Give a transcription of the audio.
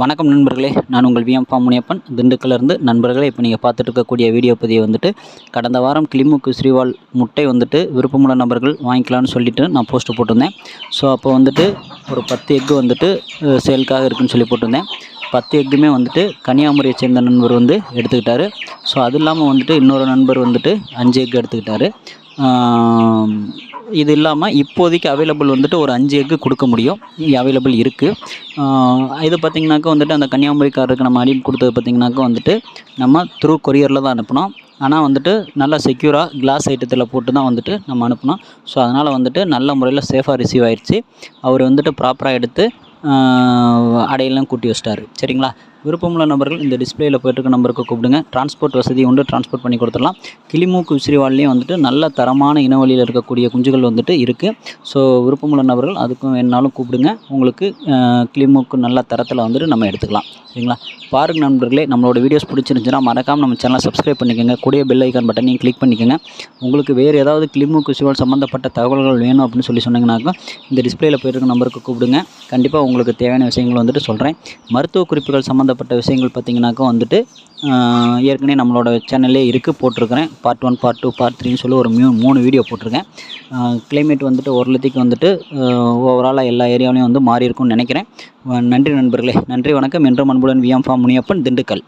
வணக்கம் நண்பர்களே நான் உங்கள் விஎம் ஃபார்ம் முனியப்பன். திண்டுக்கல்லேருந்து நண்பர்களே இப்போ நீங்கள் பார்த்துட்டு இருக்கக்கூடிய வீடியோ பதிவு வந்துட்டு கடந்த வாரம் கிளிமுக்கு ஸ்ரீவால் முட்டை வந்துட்டு விருப்பமுள்ள நபர்கள் வாங்கிக்கலாம்னு சொல்லிட்டு நான் போஸ்ட்டு போட்டிருந்தேன். ஸோ அப்போ வந்துட்டு ஒரு பத்து எக்கு வந்துட்டு சேலுக்காக இருக்குன்னு சொல்லி போட்டிருந்தேன். பத்து எக்குமே வந்துட்டு கன்னியாகுமரியை சேர்ந்த நண்பர் வந்து எடுத்துக்கிட்டாரு. ஸோ அது இல்லாமல் வந்துட்டு இன்னொரு நண்பர் வந்துட்டு அஞ்சு எக்கு எடுத்துக்கிட்டாரு. இது இல்லாமல் இப்போதைக்கு அவைலபிள் வந்துட்டு ஒரு அஞ்சு எக்கு கொடுக்க முடியும். அவைலபிள் இருக்குது இது பார்த்திங்கனாக்கா வந்துட்டு அந்த கன்னியாகுமரிக்காரருக்கு நம்ம அனுப்பி கொடுத்தது பார்த்திங்கனாக்கா வந்துட்டு நம்ம த்ரூ கொரியரில் தான் அனுப்பினோம். ஆனால் வந்துட்டு நல்லா செக்யூராக கிளாஸ் ஐட்டத்தில் போட்டு தான் வந்துட்டு நம்ம அனுப்பினோம். ஸோ அதனால் வந்துட்டு நல்ல முறையில் சேஃபாக ரிசீவ் ஆயிடுச்சு அவர் வந்துட்டு ப்ராப்பராக எடுத்து ஆஹ், அடையெல்லாம் கூட்டி வச்சிட்டாரு. சரிங்களா? விருப்பமுள்ள நபர்கள் இந்த டிஸ்பிளேயில் போயிட்டுருக்க நம்பருக்கு கூப்பிடுங்க. டிரான்ஸ்போர்ட் வசதி உண்டு டிரான்ஸ்போர்ட் பண்ணி கொடுத்துடலாம். கிளிமூக்கு விசிறிவாள்லேயும் வந்துட்டு நல்ல தரமான இனவழியில் இருக்கக்கூடிய குஞ்சுகள் வந்துட்டு இருக்குது ஸோ விருப்பமுள்ள நபர்கள் அதுக்கும் வேணாலும் கூப்பிடுங்க. உங்களுக்கு கிளிமூக்கு நல்ல தரத்தில் வந்துட்டு நம்ம எடுத்துக்கலாம். சரிங்களா? பாருங்க நண்பர்களே நம்மளோட வீடியோஸ் பிடிச்சிருந்துச்சுன்னா மறக்காமல் நம்ம சேனலை சப்ஸ்கிரைப் பண்ணிக்கோங்க. கூடிய பெல் ஐக்கான் பட்டனையும் கிளிக் பண்ணிக்கோங்க. உங்களுக்கு வேறு ஏதாவது கிளிமூக்கு விசிறிவால் சம்மந்தப்பட்ட தகவல்கள் வேணும் அப்படின்னு சொல்லி சொன்னீங்கன்னாக்கா இந்த டிஸ்பிளேயில் போயிருக்க நம்பருக்கு கூப்பிடுங்க. கண்டிப்பாக உங்களுக்கு தேவையான விஷயங்கள் வந்துட்டு சொல்கிறேன் மருத்துவ குறிப்புகள் சம்மந்தப்பட்ட விஷயங்கள் பார்த்தீங்கன்னாக்கா வந்துட்டு ஏற்கனவே நம்மளோட சேனல்லே இருக்குது போட்டிருக்கிறேன். Part one part two part த்ரீன்னு சொல்லி ஒரு மியூ மூணு வீடியோ போட்டிருக்கேன். கிளைமேட் வந்துட்டு ஓரளத்துக்கு வந்துட்டு ஓவராலாக எல்லா ஏரியாவிலையும் வந்து மாறி இருக்கும்னு நினைக்கிறேன் நன்றி நண்பர்களே. நன்றி வணக்கம். என்றும் அன்புடன் விஎம் ஃபார்ம் முனியப்பன் திண்டுக்கல்.